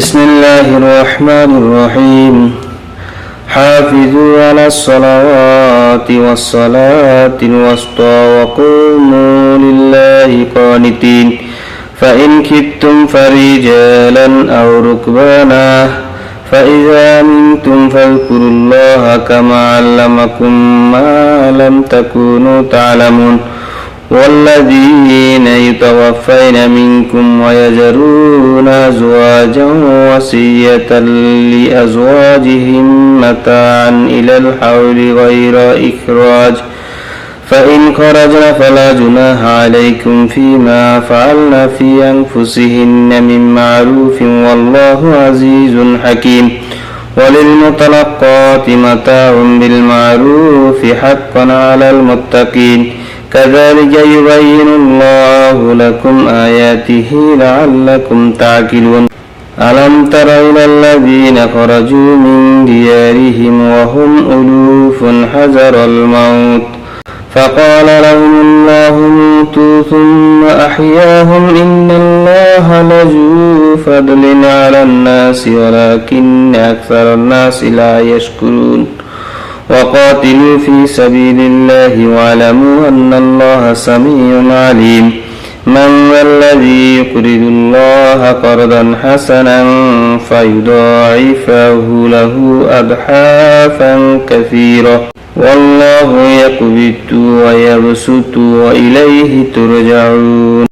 بسم الله الرحمن الرحيم. حافظوا على الصلوات والصلاة الوسطى وقوموا لله قانتين. فإن كدتم فرجالا أو ركبانا فإذا منتم فاذكروا الله كما علمكم ما لم تكونوا تعلمون. والذين يتوفين منكم ويذرون أزواجا وصية لأزواجهم متاعا إلى الحول غير إخراج. فإن خرجن فلا جناح عليكم فيما فعلن في أنفسهن من معروف والله عزيز حكيم. وللمطلقات متاع بالمعروف حقا على المتقين. كذلك يبين الله لكم آياته لعلكم تعقلون. ألم تر إلى الذين خرجوا من ديارهم وهم ألوف حذر الموت؟ فقال لهم الله موتوا ثم أحياهم إن الله لذو فضل على الناس ولكن أكثر الناس لا يشكرون. وقاتلوا في سبيل الله واعلموا أن الله سميع عليم. من الذي يقرض الله قرضا حسنا فيضاعفه له أضحافا كثيرة. والله يقبض ويبسط وإليه ترجعون.